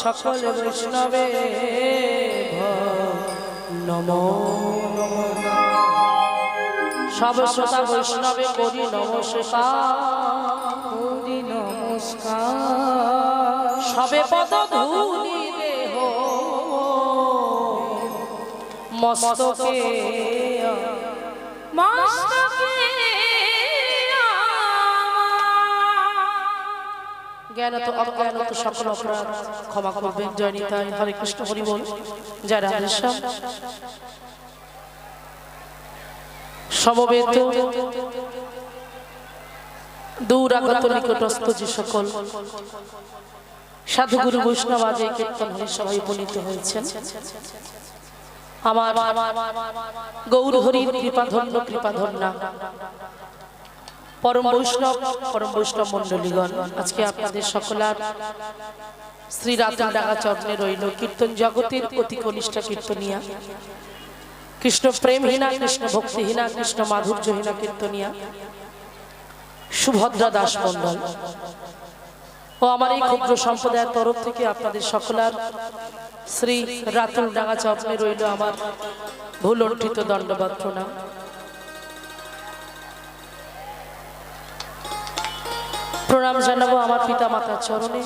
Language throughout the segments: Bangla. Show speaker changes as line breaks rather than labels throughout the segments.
সকল বৈষ্ণবে নমো সব শ্রোতা বৈষ্ণবে করি নমস্কার
নমস্কার।
সবে পদ ধুলি দেহ মস্তকে
মস্তকে
জ্ঞান তো অজ্ঞান সকল অপরাধ। ক্ষমা করবেন, জয় নিতাই। হরে কৃষ্ণ হরি বল। জয় রাধেশ্যাম সমবেত, দূর আগত নিকটস্থ যে সকল সাধুগুরু বৈষ্ণব আজ এই কীর্তন সবাই উপনীত হয়েছেন, আমার গৌর হরির কৃপা ধন্য কৃপা ধন্যা পরম বৈষ্ণব পরম বৈষ্ণব মন্ডলীগণ আজকে আপনাদের সকলার শ্রী রাতুল ডাঙ্গা রইল কীর্তন জগতের অতি কনিষ্ঠা কীর্তনিয়া। কৃষ্ণ প্রেমহীনা কৃষ্ণ ভক্তিহীনা কৃষ্ণ মাধুর্যহীনা কীর্তনিয়া। সুভদ্রা দাস মন্ডল ও আমার এই ক্ষুদ্র সম্প্রদায়ের তরফ থেকে আপনাদের সকলার শ্রী রাতুল ডাঙ্গা রইল আমার ভুল অর্ঠিত দণ্ডবাদ প্রণাম প্রণাম জানাব আমার পিতা মাতার চরণে।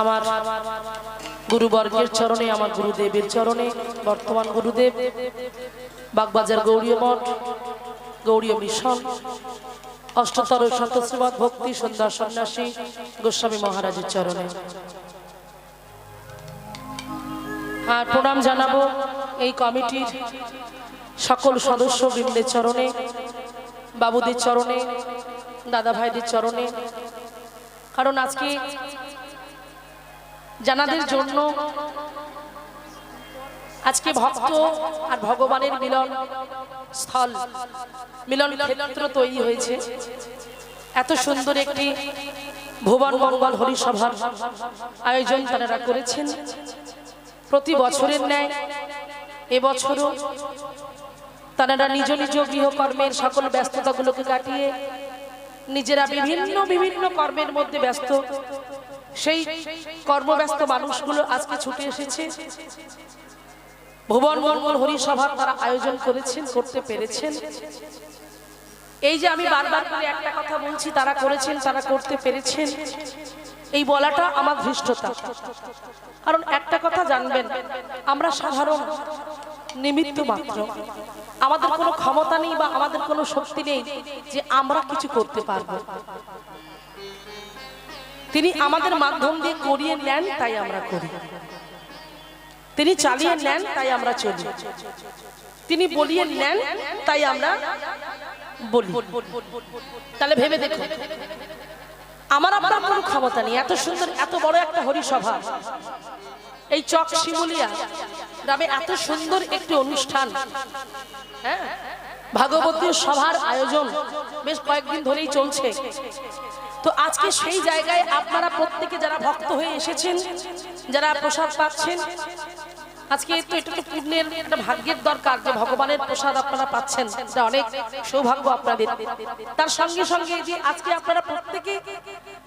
আমার গুরুবর্গের চরণে, আমার গুরুদেবের চরণে, বর্তমান গুরুদেব, বাগবাজার গৌরীয় মঠ, গৌরীয় মিশন অষ্টতর সন্ত শ্রীমৎ ভক্তি, সন্ধ্যা সন্ন্যাসী, গোস্বামী মহারাজের চরণে। আর প্রণাম জানাব এই কমিটির সকল সদস্য বৃন্দের চরণে, বাবুদের চরণে দাদা ভাইদের চরণে। কারণ আজকে জানাদের জন্য আজকে ভক্ত আর ভগবানের মিলন স্থল, মিলন ক্ষেত্র তৈরি হয়েছে। এত সুন্দর একটি ভুবন মঙ্গল হরিসভার আয়োজন তারা করেছেন। প্রতি বছরের ন্যায় এবছরও তারা নিজ নিজ গৃহকর্মের সকল ব্যস্ততাগুলোকে কাটিয়ে নিজেরা বিভিন্ন বিভিন্ন কর্মের মধ্যে ব্যস্ত। সেই কর্মব্যস্ত মানুষগুলো আজকে ছুটে এসেছে। ভুবন মঙ্গল হরিসভা তারা আয়োজন করেছেন করতে পেরেছেন। এই যে আমি বারবার করে একটা কথা বলছি তারা করেছেন তারা করতে পেরেছেন। এই বলাটা আমার ধৃষ্টতা। কারণ একটা কথা জানবেন আমরা সাধারণ নিমিত্ত মাত্র। আমাদের কোনো ক্ষমতা নেই বা আমাদের কোনো শক্তি নেই যে আমরা কিছু করতে পারব। তিনি আমাদের মাধ্যম দিয়ে করিয়ে নেন, তাই আমরা করি। তিনি চালিয়ে নেন, তাই আমরা চলি। তিনি বলিয়ে নেন, তাই আমরা তাহলে ভেবে দেখুন আমার আপনার কোনো ক্ষমতা নেই। এত সুন্দর, এত বড় একটা হরিসভা। এই চক শিমুলিয়া গ্রামে এত সুন্দর একটি অনুষ্ঠান। হ্যাঁ? ভাগবতী সভার আয়োজন বেশ কয়েকদিন ধরেই চলছে। তো আজকে সেই জায়গায় আপনারা প্রত্যেকে যারা ভক্ত হয়ে এসেছেন, যারা প্রসাদ পাচ্ছেন, আজকে তো এটা তো পুণ্যের একটা ভাগ্যের দরকার যে ভগবানের প্রসাদ আপনারা পাচ্ছেন। অনেক সৌভাগ্য আপনাদের। তার সঙ্গে সঙ্গে যে আজকে আপনারা প্রত্যেকে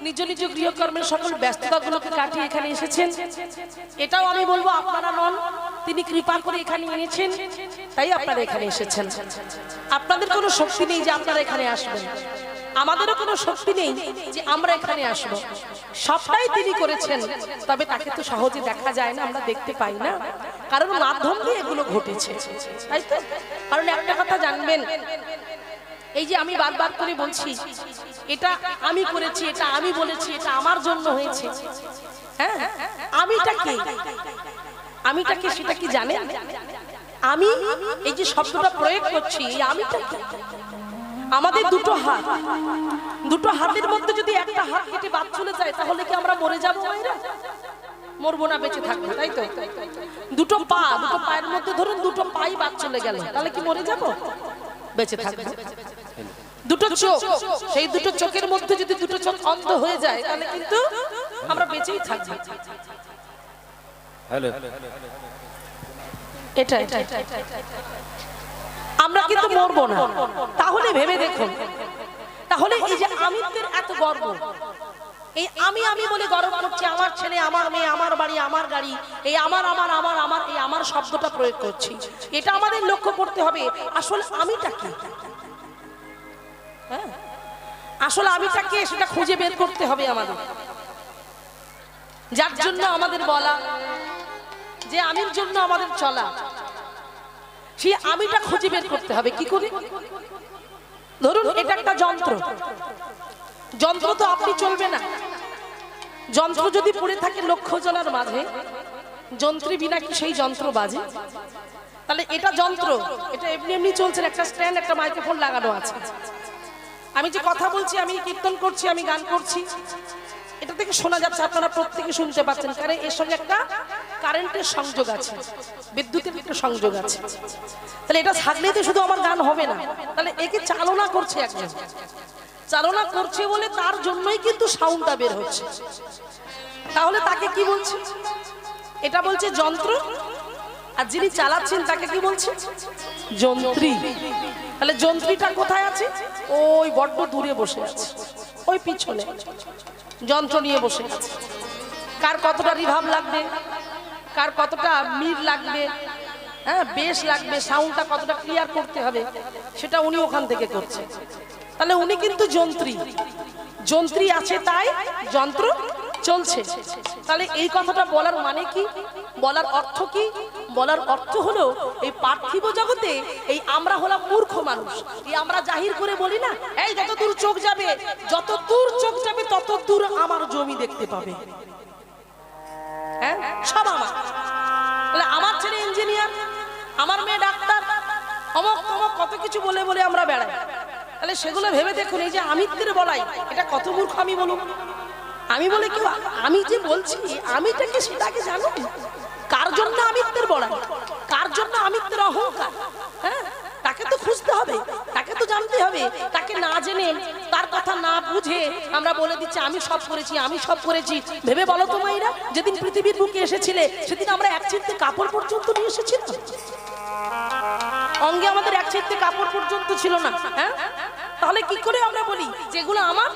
নিজ নিজ গৃহকর্মের সকল ব্যস্ততাগুলোকে কাটিয়ে এখানে এসেছেন। এটাও আমি বলব, আপনারা নন, তিনি কৃপা করে এখানে এনেছেন, তাই আপনারা এখানে এসেছেন। আপনাদের কোনো শক্তি নেই যে আপনারা এখানে আসবেন। আমাদেরও কোনো শক্তি নেই যে আমরা এখানে আসব। সবটাই তিনি করেছেন, তবে তাকে তো সহজে দেখা যায় না, আমরা দেখতে পাই না। কারণ মাধ্যম দিয়ে এগুলো ঘটেছে। তাই তো? কারণ একটা কথা জানবেন এই যে আমি বারবার করে বলছি, এটা আমি করেছি, এটা আমি বলেছি, এটা আমার জন্য হয়েছে। হ্যাঁ আমিটা কে? আমিটা কে সেটা কি জানেন? আমি এই যে শব্দটা প্রয়োগ করছি কে? আমাদের দুটো হাত। দুটো হাতের মধ্যে যদি একটা হাত কেটে বাদ চলে যায়, তাহলে কি আমরা মরে যাব মরবো না, বেঁচে থাকব, তাই তো? দুটো পা, দুটো পায়ের মধ্যে ধরুন দুটো পাই বাদ চলে গেল, তাহলে কি মরে যাব? বেঁচে থাকব। দুটো চোখ। সেই দুটো চোখের মধ্যে যদি দুটো চোখ অন্ধ হয়ে যায় তাহলে কিন্তু আমরা বেঁচেই থাকব।
হ্যালো।
এটা এটা আমরা কিন্তু মরবো না। তাহলে ভেবে দেখুন। তাহলে এই যে আমিত্বের এত গর্ব এই আমি আমি বলে গর্ব করছি আমার ছেলে আমার মেয়ে আমার বাড়ি আমার গাড়ি এই আমার আমার আমার আমার এই আমার শব্দটা প্রয়োগ করছি। এটা আমাদের লক্ষ্য করতে হবে। আসলে আমিটা কি? হ্যাঁ? আসলে আমিটা কে সেটা খুঁজে বের করতে হবে আমাদের। যার জন্য আমাদের বলা, যে আমির জন্য আমাদের চলা, সেই আমিটা খুঁজে বের করতে হবে। কি করে? ধরুন, এটা একটা যন্ত্র। যন্ত্র তো আপনি চলবে না। যন্ত্র যদি পড়ে থাকে লক্ষ্য জনার মাঝে, যন্ত্রী বিনা কি সেই যন্ত্র বাজে? তাহলে এটা যন্ত্র, এটা এমনি এমনি চলছে একটা স্ট্যান্ড, একটা মাইক্রোফোন লাগানো আছে। আমি যে কথা বলছি, আমি কীর্তন করছি, আমি গান করছি, এটা থেকে শোনা যাচ্ছে, আপনারা প্রত্যেকে শুনতে পাচ্ছেন। কারণ এর সঙ্গে একটা কারেন্টের সংযোগ আছে, বিদ্যুতের একটা সংযোগ আছে। তাহলে এটা থাকলেই তো শুধু আমার গান হবে না। তাহলে একে চালনা করছে একজন। চালনা করছে বলে তার জন্যই কিন্তু সাউন্ডটা বের হচ্ছে। তাহলে তাকে কি বলছে? এটা বলছে যন্ত্র, আর যিনি চালাচ্ছেন তাকে কি বলছে? যন্ত্রী। তাহলে যন্ত্রীটা কোথায় আছে? ওই বড্ড দূরে বসে আছে। ওই পিছনে। যন্ত্র নিয়ে বসে আছে। কার কতটা রিভাব লাগবে? কার কতটা মির লাগবে? হ্যাঁ বেশ লাগবে। সাউন্ডটা কতটা ক্লিয়ার করতে হবে, সেটা উনি ওখান থেকে করছে। তাহলে উনি কিন্তু যন্ত্রী। যন্ত্রী আছে তাই যন্ত্র চলছে। তাহলে এই কথাটা বলার মানে কি? বলার অর্থ কি? বলার অর্থ হলো, এই পার্থিব জগতে এই আমরা হলাম মূর্খ মানুষ। এই আমরা জাহির করে বলি না, এই যত দূর চোখ যাবে, যত দূর চোখ যাবে, তত দূর আমার জমি দেখতে পাবে। হ্যাঁ? সব আমার। আমার ছেলে ইঞ্জিনিয়ার, আমার মেয়ে ডাক্তার, অমক অমক কত কিছু বলে বলে আমরা বেড়াই। তাহলে সেগুলো ভেবে দেখুন, এই যে আমিত্বের বলাই, এটা কত মূর্খ আমি বলুন? আমি বলে কি আমি যে বলছি আমিটাকে সেটাকে জানো কার জন্য আমিত্বের বলাই কার জন্য আমিত্বের অহংকার? হ্যাঁ? তাকে তো খুঁজতে হবে, তাকে তো জানতে হবে। তাকে না জেনে, তার কথা না বুঝে আমরা বলে দিচ্ছি, আমি সব করেছি, আমি সব করেছি। ভেবে বলো তো মাইরা, যেদিন পৃথিবীর বুকে এসেছিলে, সেদিন আমরা এক চিনতে কাপড় পর্যন্ত নিয়ে এসেছিলাম। অঙ্গে আমাদের এক চাইতে কাপড় পর্যন্ত ছিল না হ্যাঁ? তাহলে কি করে আমরা বলি, যেগুলো আমার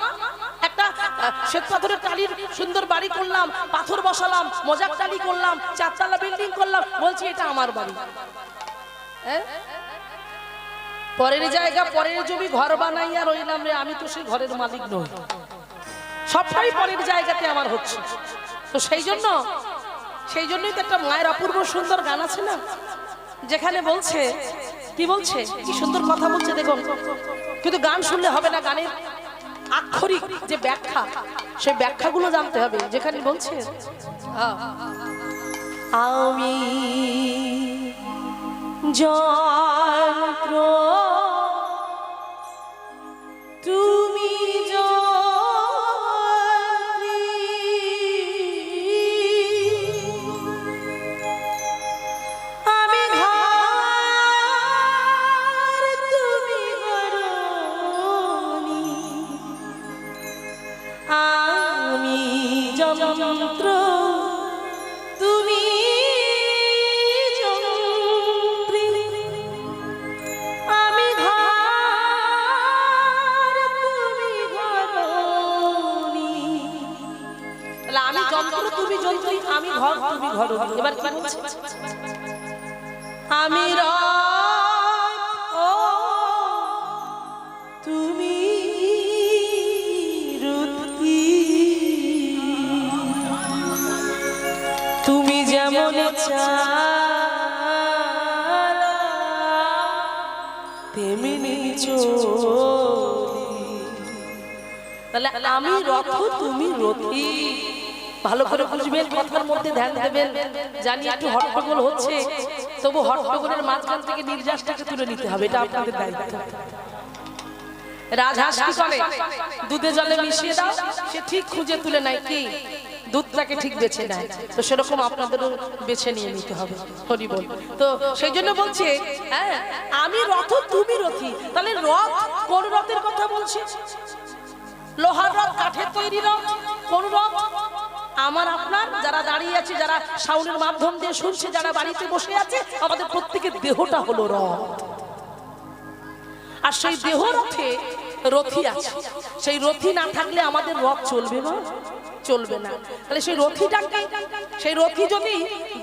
একটা শ্বেত পাথরের টালির সুন্দর বাড়ি করলাম, পাথর বসালাম, মজাক টালি করলাম, চারতলা বিল্ডিং করলাম, বলছি এটা আমার বাড়ি। হ্যাঁ? পরের জায়গা, পরের জমি ঘর বানাইয়া রইলাম রে, আমি তো সেই ঘরের মালিক নই। সবটাই পরের জায়গাতে আমার হচ্ছে। তো সেই জন্য, সেই জন্যই তো একটা মায়ের অপূর্ব সুন্দর গান আছে না? যেখানে বলছে, কি বলছে? কি সুন্দর কথা বলছে দেখুন কিন্তু গান শুনলে হবে না, গানের আক্ষরিক যে ব্যাখ্যা সেই ব্যাখ্যাগুলো জানতে হবে। যেখানে বলছে আমি যন্ত্র তুমি ঘর এবার কি বলছে? আমি তুমি রুতি। তুমি যেমন তেমনি তাহলে আমি রথ তুমি রথি ভালো করে বুঝবেন কথার মধ্যে ধ্যান দেবেন, জানি একটু হট্টগোল হচ্ছে, তবু হট্টগোলের মাঝখান থেকে নির্যাসটাকে তুলে নিতে হবে, এটা আপনাদের দায়িত্ব। রাজহাঁস কি করে? দুধে জলে মিশিয়ে দাও, সে ঠিক খুঁজে তুলে নেয় কি? দুধটাকে ঠিক বেছে নেয়। তো সেরকম আপনাদেরও বেছে নিয়ে নিতে হবে, হরি বল। তো সেই জন্য বলছে হ্যাঁ আমি রথ, তুমি রথি, তাহলে রথ কোন রথের কথা বলছে? লোহার রথ, কাঠের তৈরি রথ, কোন রথ? আমার আপনার, যারা দাঁড়িয়ে আছে, যারা সাউনের মাধ্যম দিয়ে শুনছে, যারা বাড়িতে বসে আছে, আমাদের প্রত্যেকের দেহটা হলো রথ। আর সেই দেহ রথে রথি আছে। সেই রথি না থাকলে আমাদের রথ চলবে না চলবে না। তাহলে সেই রথিটাকে, সেই রথি যদি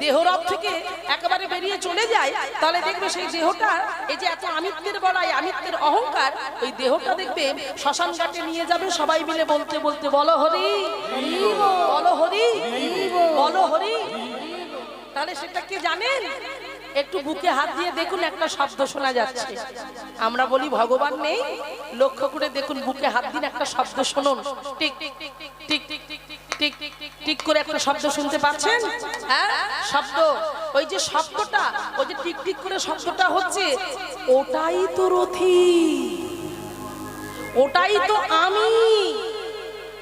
দেহরথ থেকে একেবারে বেরিয়ে চলে যায়, তাহলে দেখবে সেই দেহটা, এই যে এত আমিত্বের বলাই আমিত্বের অহংকার, ওই দেহটা দেখবে শ্মশান ঘাটে নিয়ে যাবে সবাই মিলে বলতে বলতে, বলো হরি বলো হরি বলো হরি। তাহলে সেটা কি জানেন? একটু বুকে হাত দিয়ে দেখুন একটা শব্দ শোনা যাচ্ছে। আমরা বলি, ভগবান নেই। লক্ষ্য করে দেখুন, বুকে হাত দিন একটা শব্দ শুনুন। টিক টিক টিক টিক টিক। টিক টিক করে একটা শব্দ শুনতে পাচ্ছেন? হ্যাঁ? শব্দ। ওই যে শব্দটা, ওই যে টিক টিক করে শব্দটা হচ্ছে, ওটাই তো রথি, ওটাই তো আমি।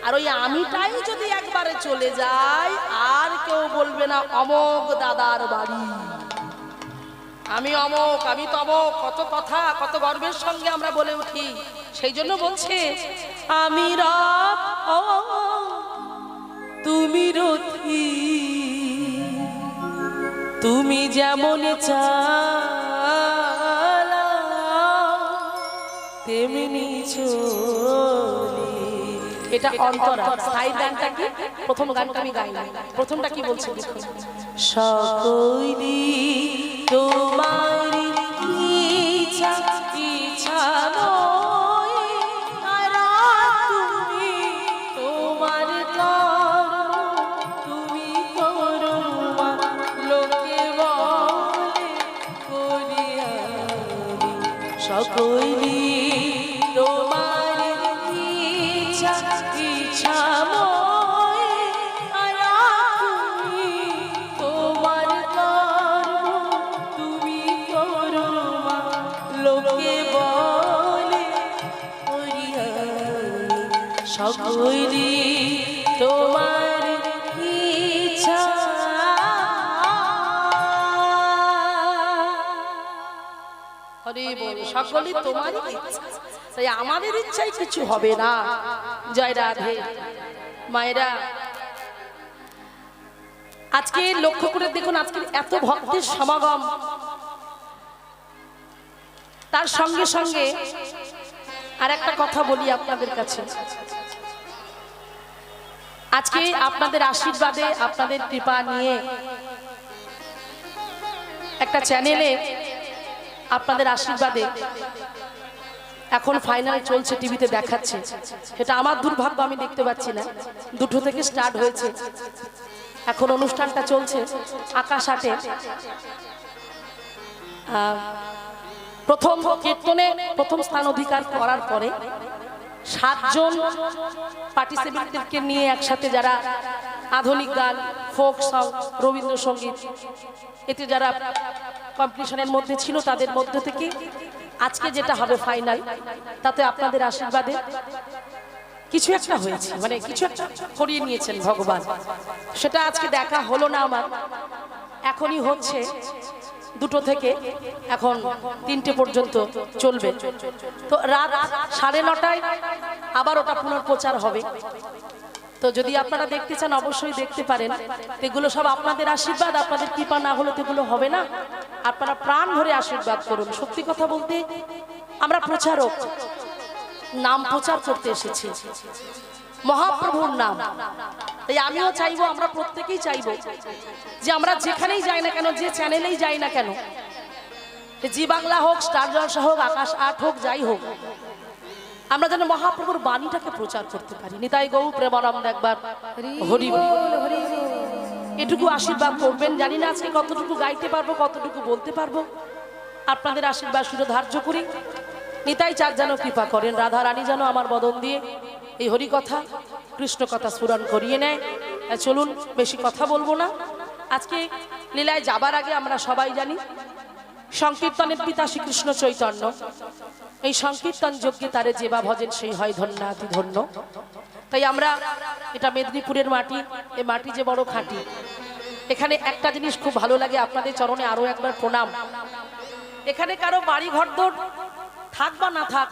আর ওই আমিটাই যদি একবারে চলে যায়, আর কেউ বলবে না অমক দাদার বাড়ি। আমি অমক আমি তমক কত কথা, কত গর্বের সঙ্গে আমরা বলে উঠি। সেই জন্য বলছে, আমি রব ও তুমি রথি তুমি যেমন চালা তেমনি এটা অন্তরা স্থায়ী গানটা কি? প্রথম গানটা আমি গাইনি। প্রথমটা কি বলছে? সকলি তোমার সকলই তোমারই ইচ্ছা। তাই আমাদের ইচ্ছাই কিছু হবে না। জয় রাধে। মায়েরা আজকে লক্ষ্য করে দেখুন আজকে এত ভক্তের সমাগম। তার সঙ্গে সঙ্গে আর একটা কথা বলি আপনাদের কাছে। আজকে আপনাদের আশীর্বাদে আপনাদের কৃপা নিয়ে একটা চ্যানেলে আপনাদের আশীর্বাদে এখন ফাইনাল চলছে টিভিতে দেখাচ্ছে। সেটা আমার দুর্ভাগ্য, আমি দেখতে পাচ্ছি না। দুটো থেকে স্টার্ট হয়েছে। এখন অনুষ্ঠানটা চলছে আকাশ আটে প্রথম কীর্তনে প্রথম স্থান অধিকার করার পরে সাতজন পার্টিসিপেন্টদেরকে নিয়ে একসাথে যারা আধুনিক গান ফোক সং রবীন্দ্রসঙ্গীত, এতে যারা কম্পিটিশনের মধ্যে ছিল তাদের মধ্যে থেকে আজকে যেটা হবে ফাইনাল তাতে আপনাদের আশীর্বাদে কিছু একটা হয়েছে মানে কিছু একটা করিয়ে নিয়েছেন ভগবান। সেটা আজকে দেখা হলো না আমার, এখনই হচ্ছে। দুটো থেকে এখন তিনটে পর্যন্ত চলবে। তো রাত সাড়ে নটায় আবার ওটা পুনর্প্রচার হবে। তো যদি আপনারা দেখতে চান, অবশ্যই দেখতে পারেন। এগুলো সব আপনাদের আশীর্বাদ, আপনাদের কৃপা না হলে এগুলো হবে না। আপনারা প্রাণ ভরে আশীর্বাদ করুন। সত্যি কথা বলতে, আমরা প্রচারক, নাম প্রচার করতে এসেছি। মহাপ্রভুর নাম। তাই আমিও চাইব আমরা প্রত্যেকেই চাইব যে আমরা যেখানেই যাই না কেন যে চ্যানেলেই যাই না কেন জি বাংলা হোক স্টার জলসা হোক আকাশ আট হোক যাই হোক আমরা যেন মহাপ্রভুর বাণীটাকে প্রচার করতে পারি। নিতাই গৌ প্রেমানন্দ একবার হরি এটুকু আশীর্বাদ করবেন। জানি না আজকে কতটুকু গাইতে পারব কতটুকু বলতে পারব। আপনাদের আশীর্বাদ শুধু ধার্য করি। নিতাই চার যেন কৃপা করেন রাধা রানী যেন আমার বদন দিয়ে এই হরি কথা কৃষ্ণ কথা স্মরণ করিয়ে নেয়। চলুন, বেশি কথা বলব না। আজকে লীলায় যাবার আগে আমরা সবাই জানি, সংকীর্তনের পিতা শ্রীকৃষ্ণ চৈতন্য। এই সংকীর্তন যজ্ঞে তারে যেবা ভজেন, সেই হয় ধন্যাতি ধন্য। তাই আমরা এটা মেদিনীপুরের মাটি এই মাটি যে বড় খাঁটি। এখানে একটা জিনিস খুব ভালো লাগে, আপনাদের চরণে আরও একবার প্রণাম। এখানে কারও বাড়ি ঘরদোর থাক বা না থাক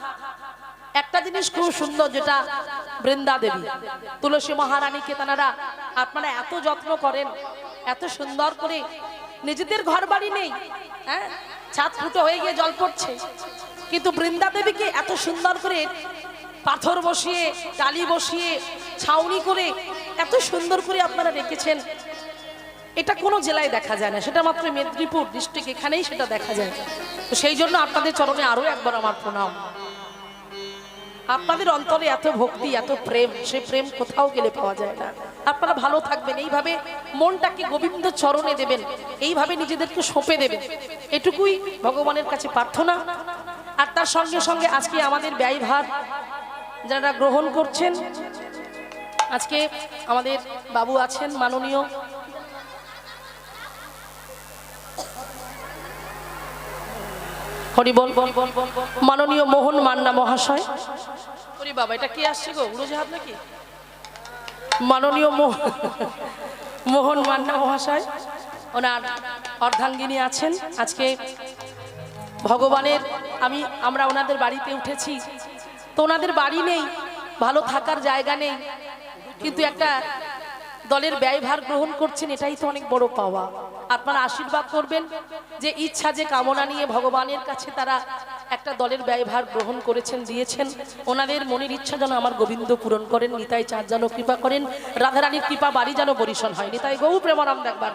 একটা জিনিস খুব সুন্দর যেটা বৃন্দা দেবী। তুলসী মহারানীকে তারা আপনারা এত যত্ন করেন, এত সুন্দর করে নিজেদের ঘর বাড়ি নেই হ্যাঁ? ছাদ ফুটো হয়ে গিয়ে জল পড়ছে। কিন্তু বৃন্দা দেবীকে এত সুন্দর করে পাথর বসিয়ে, টালি বসিয়ে, ছাউনি করে এত সুন্দর করে আপনারা রেখেছেন, এটা কোনো জেলায় দেখা যায় না। সেটা মাত্র মেদিনীপুর ডিস্ট্রিক্ট এখানেই সেটা দেখা যায়। তো সেই জন্য আপনাদের চরণে আরও একবার আমার প্রণাম। আপনাদের অন্তরে এত ভক্তি, এত প্রেম, সে প্রেম কোথাও গেলে পাওয়া যায় না। আপনারা ভালো থাকবেন, এইভাবে মনটাকে গোবিন্দ চরণে দেবেন, এইভাবে নিজেদেরকে সঁপে দেবেন। এটুকুই ভগবানের কাছে প্রার্থনা। আর তার সঙ্গে সঙ্গে আজকে আমাদের ব্যয়ভার যারা গ্রহণ করছেন, আজকে আমাদের বাবু আছেন মাননীয় হরি বল বল বল বল বল। মাননীয় মোহন মান্না মহাশয়। বাবা এটা কে আসছে গো? উড়োজাহাজ নাকি? মাননীয় মোহ- মোহন মান্না মহাশয় ওনার অর্ধাঙ্গিনী আছেন। আজকে ভগবানের আমি আমরা ওনাদের বাড়িতে উঠেছি। তো ওনাদের বাড়ি নেই ভালো থাকার জায়গা নেই। কিন্তু একটা দলের ব্যয়ভার গ্রহণ করছেন, এটাই তো অনেক বড় পাওয়া। আপনারা আশীর্বাদ করবেন যে ইচ্ছা, যে কামনা নিয়ে ভগবানের কাছে তারা একটা দলের ব্যয়ভার গ্রহণ করেছেন, দিয়েছেন। ওনাদের মনের ইচ্ছা যেন আমার গোবিন্দ পূরণ করেন, নিতাই চাঁদ যেন কৃপা করেন, রাধারানীর কৃপা বাড়ি যেন পরিশন হয়। নিতাই গৌ প্রেমারাম একবার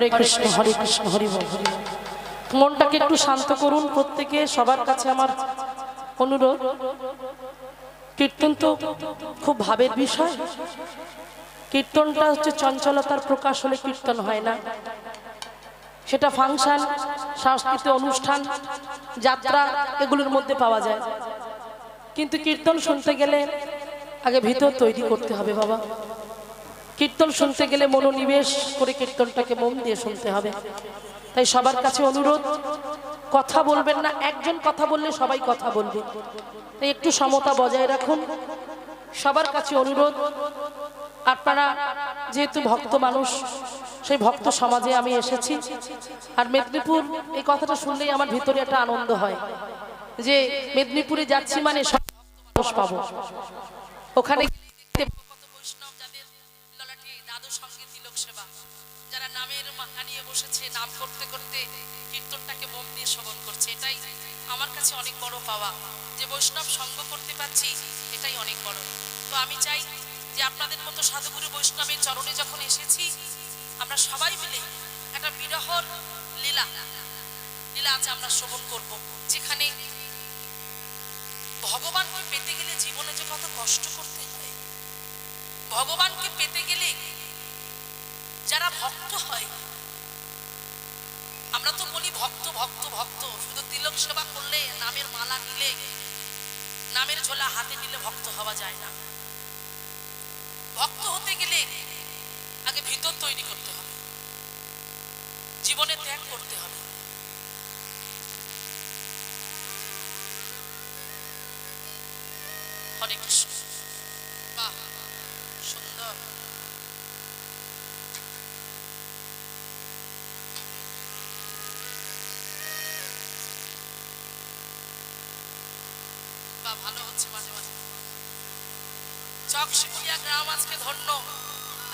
হরে কৃষ্ণ হরে কৃষ্ণ, হরি মনটাকে একটু শান্ত করুন প্রত্যেকে, সবার কাছে আমার অনুরোধ। কীর্তন তো খুব ভাবের বিষয়। কীর্তনটা হচ্ছে চঞ্চলতার প্রকাশ হলে কীর্তন হয় না। সেটা ফাংশন, সাংস্কৃতিক অনুষ্ঠান, যাত্রা, এগুলোর মধ্যে পাওয়া যায়। কিন্তু কীর্তন শুনতে গেলে আগে ভিতর তৈরি করতে হবে বাবা। কীর্তন শুনতে গেলে মনোনিবেশ করে কীর্তনটাকে মন দিয়ে শুনতে হবে। তাই সবার কাছে অনুরোধ, কথা বলবেন না, একজন কথা বললে সবাই কথা বলবে। তাই একটু সমতা বজায় রাখুন। সবার কাছে অনুরোধ, আপনারা যেহেতু ভক্ত মানুষ, সেই ভক্ত সমাজে আমি এসেছি। আর মেদিনীপুর, এই কথাটা শুনলেই আমার ভিতরে একটা আনন্দ হয় যে মেদিনীপুরে যাচ্ছি মানে সব মানুষ পাবো। ওখানে যারা নামের মাথা নিয়ে বসেছে, নাম করতে করতে কীর্তনটাকে মন দিয়ে শ্রবণ করছে, এটাই আমার কাছে অনেক বড় পাওয়া। যে বৈষ্ণব সঙ্গ করতে পারছি, এটাই অনেক বড়। তো আমি চাই যে আপনাদের মতো সাধুগুরু বৈষ্ণবের চরণে যখন এসেছি, আমরা সবাই মিলে একটা বিরহর লীলা লীলা আছে আমরা শ্রবণ করব, যেখানে ভগবানকে পেতে গেলে জীবনে যে কত কষ্ট করতে হয়, ভগবানকে পেতে গেলে যারা ভক্ত হয়, আমরা তো বলি ভক্ত ভক্ত ভক্ত। শুধু তিলক সেবা করলে নামের মালা নিলে, নামের ঝোলা হাতে নিলে ভক্ত হওয়া যায় না। ভক্ত হতে গেলে আগে ভিতর তৈরি করতে হবে। জীবনে ত্যাগ করতে হবে। হরে কৃষ্ণ। বাহ, সুন্দর। ভালো হচ্ছে মাঝে মাঝে। চকশিকুলিয়া গ্রাম আজকে ধন্য।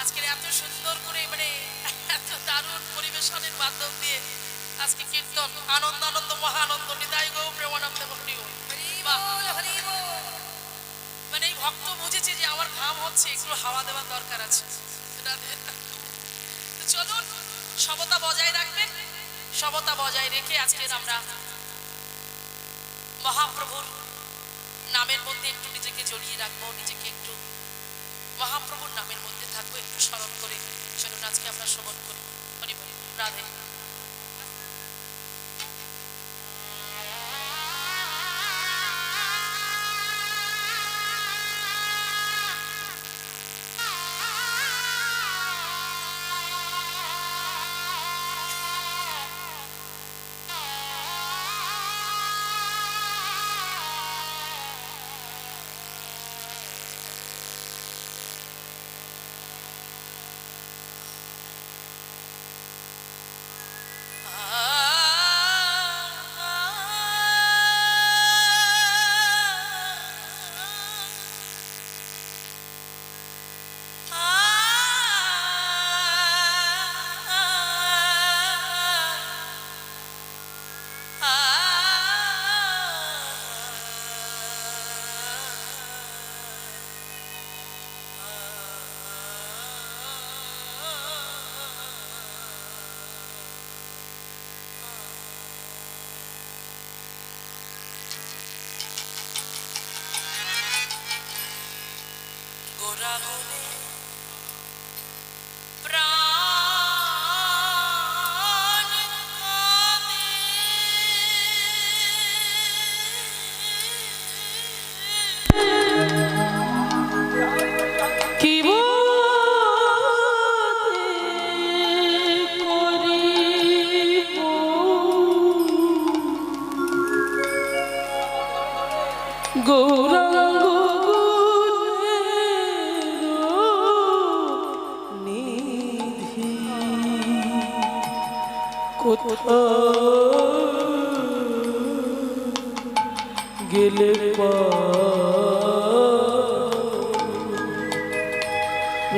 আজকের এত সুন্দর করে মানে এত দারুণ পরিবেশনের মাধ্যম দিয়ে আজকে কীর্তন। আনন্দ আনন্দ মহানন্দ নিদায় গৌ প্রেমানন্দ হরি মানে এই ভক্ত বুঝেছে যে আমার ঘাম হচ্ছে, একটু হাওয়া দেওয়ার দরকার আছে। চলুন, সমতা বজায় রাখবেন। সমতা বজায় রেখে আজকের আমরা মহাপ্রভুর নামের মধ্যে একটু নিজেকে জড়িয়ে রাখব, নিজেকে একটু মহাপ্রভুর নামের মধ্যে থাকব, একটু স্মরণ করে চলুন, আজকে আমরা শ্রবণ করি। হরি বলি, রাধে। গোরাগুনে
গেলে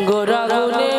গোরা সচি